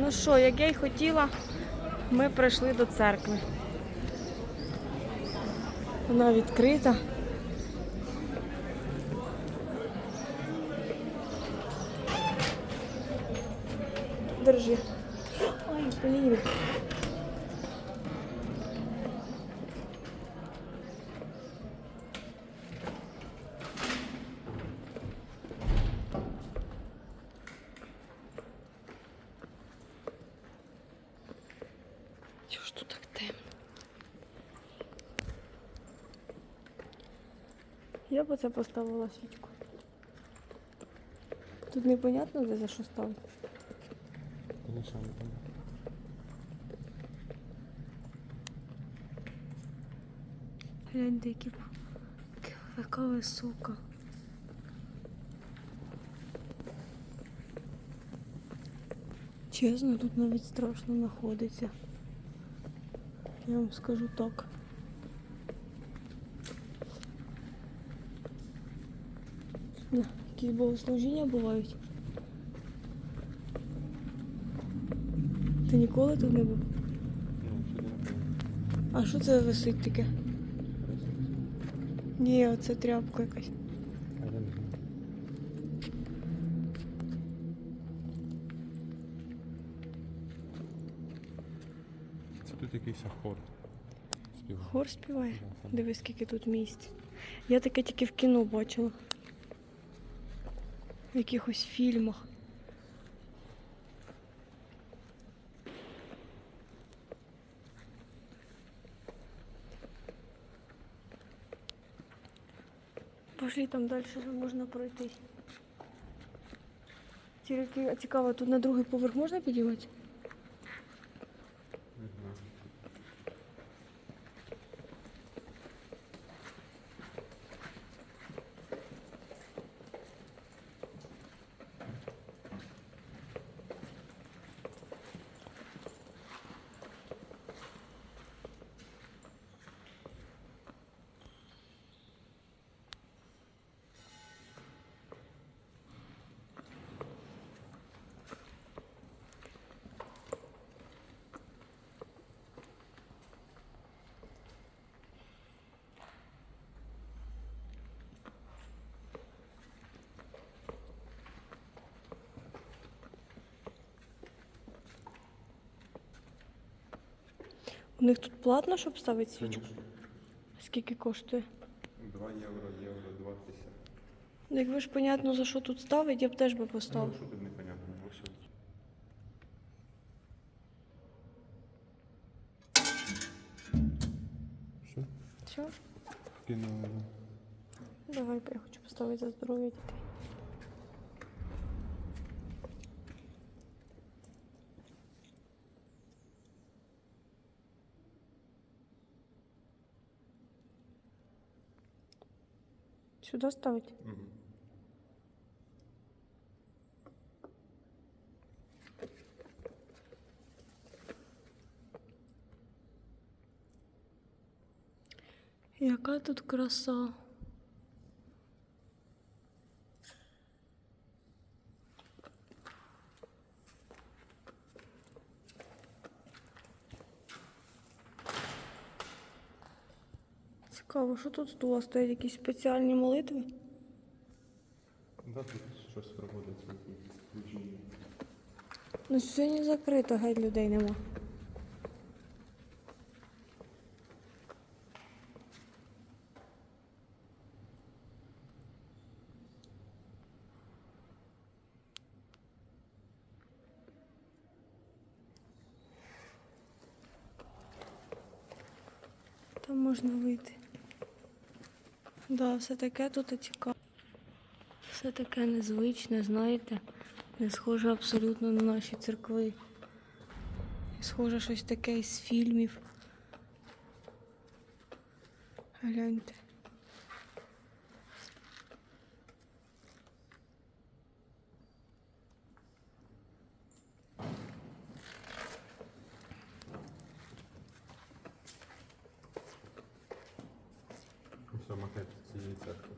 Ну що, як я й хотіла, ми прийшли до церкви. Вона відкрита. Держи. Ой, блін. Чого ж тут так темно? Я б оце поставила свічку. Тут непонятно, де за що ставити. Конечно, не понятно. Гляньте, які яка висока. Чесно, тут навіть страшно знаходиться. Я вам скажу так. Да, Якісь богослужіння бувають. Ти ніколи тут не був? Ну, сюди не понятно. А що це висить таке? Ні, оце тряпка якась. Тут якийсь хор співає. Хор співає. Дивись, скільки тут місць. Я таке тільки в кіно бачила. В якихось фільмах. Пошли там далі можна пройти. Тільки цікаво, тут на другий поверх можна підіймати? Не знаю. У них тут платно, щоб ставити свічку? Конечно. Скільки коштує? 2 євро, євро, 20. Ну, Якби ж понятно, за що тут ставить, я б теж би Ну, поставив. що тут непонятно? Ось от. Все? Все, Кинули. давай, я хочу поставити за здоров'я дітей. Сюди ставити? Угу. Яка тут краса. Цікаво, що тут стула стоять якісь спеціальні молитви? Да, тут щось проводиться. Ну сьогодні закрито, геть людей нема. Там можна вийти. Да, все таке тут і цікаво. Все таке незвичне, знаєте, не схоже абсолютно на наші церкви. Схоже щось таке із фільмів. Гляньте. Все, макет цієї церкви.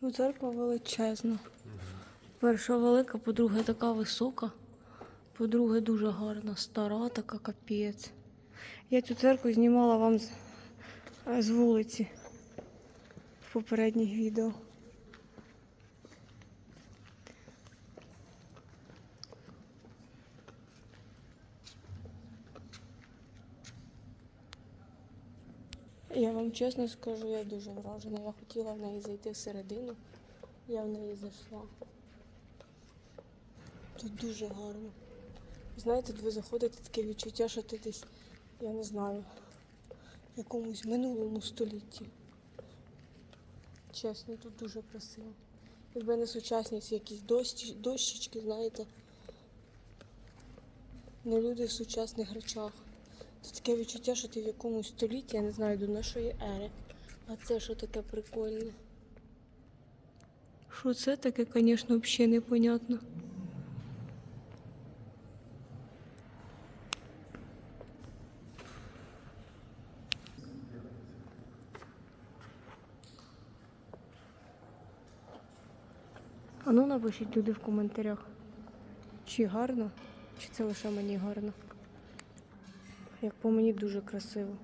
Ну, церква величезна. Перша велика, по-друге, така висока. По-друге, дуже гарна, стара, така капець. Я цю церкву знімала вам з, з вулиці в попередніх відео. Я вам чесно скажу, я дуже вражена. Я хотіла в неї зайти всередину. Я в неї зайшла. Тут дуже гарно. Знаєте, ви заходите таке відчуття, що ти десь, я не знаю, в якомусь минулому столітті. Чесно, тут дуже красиво. Якби не сучасність, якісь дощ, дощечки, знаєте. Не люди в сучасних речах. Таке відчуття, що ти в якомусь столітті, я не знаю, до нашої ери. А це що таке прикольне? Що це таке, звісно, взагалі непонятно. А ну напишіть люди в коментарях, чи гарно, чи це лише мені гарно. Як по мені дуже красиво.